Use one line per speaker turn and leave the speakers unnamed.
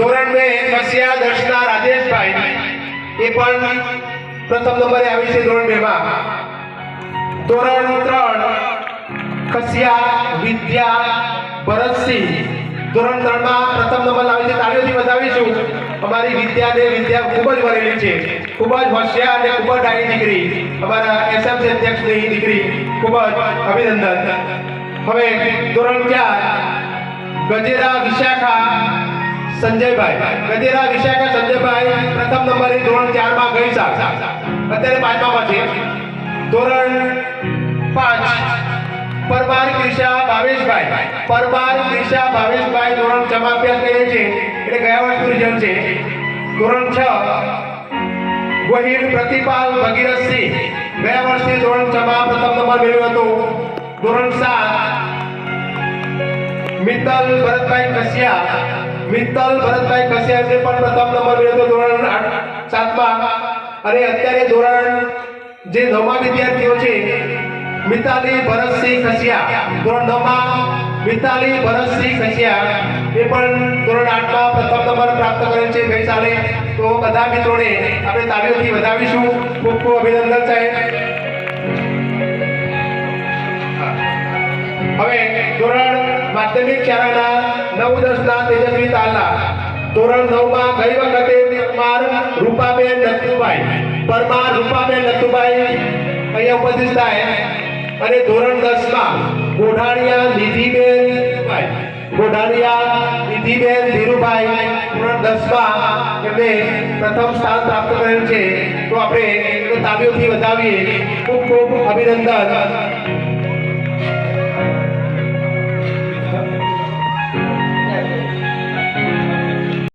ધોરણ બે કસિયા દર્શના રાજેશભાઈ એ પણ પ્રથમ નંબરે આવી છે ધોરણ બે માં ધોરણ ત્રણ, કસિયા, વિદ્યા, ભરતસિંહ. ધોરણ ત્રણમાં પ્રથમ નંબર લાવી છે. તાળીઓથી વધાવીશું. અમારી વિદ્યા ને વિદ્યા ખૂબ જ ભરેલી છે. ખૂબ જ હોશિયાર અને ખૂબ જ ડાયી દીકરી. અમારા એસએમસી અધ્યક્ષની દીકરી ખૂબ જ અભિનંદન. હવે ધોરણ ચાર, ગજેરા વિશાખા સંજયભાઈ. ગજેરા વિશાખા, સંજયભાઈ, પ્રથમ નંબરે ધોરણ ચારમાં ગઈ સાલ અત્યારે ધોરણ પાંચ. પરમાર, ક્રિશા, ભાવેશભાઈ. પરમાર, ક્રિશા, ભાવેશભાઈ ધોરણ છ માં અભ્યાસ કરે છે એટલે ગયા વર્ષનું રિઝલ્ટ છે. ધોરણ છ. ગોહિલ, પ્રતિપાલ ભગીરથસિંહ ગયા વર્ષે ધોરણ છ માં પ્રથમ નંબર મેળવ્યો ધોરણ સાત. મિત્તલ, ભરતભાઈ કસિયા. મિત્તલ, ભરતભાઈ કસિયા છે પણ પ્રથમ નંબર મેળવ્યો ધોરણ સાતમાં. અને અત્યારે ધોરણ જે નવમા વિદ્યાર્થીઓ છે મિતાલી ભરતસિંહ કસિયા. ધોરણ નવમાં મિતાલી ભરતસિંહ કસિયા એ પણ ધોરણ આઠમાં પ્રથમ નંબર પ્રાપ્ત કરેલ છે. ગઈકાલે તો બધા મિત્રોને આપણે તાળીઓથી વધાવીશું. ખૂબ ખૂબ અભિનંદન સાહેબ. હવે ધોરણ માધ્યમિક શાળાના નવ દસના તેજસ્વી તાલા ધોરણ નવમાં ગઈ વખતે પરમાર રૂપાબેન નથુભાઈ. પરમાર રૂપાબેન નથુભાઈ અહીંયા ઉપસ્થિત થાય. અને ધોરણ દસમાં ગોઢાણિયા નિધિબેન ગોઢાણિયા નિધિબેન ધીરુભાઈ. ધોરણ દસમાં એમને પ્રથમ સ્થાન પ્રાપ્ત કરેલ છે. તો આપણે તાબીઓથી વધાવીએ. ખૂબ ખૂબ અભિનંદન.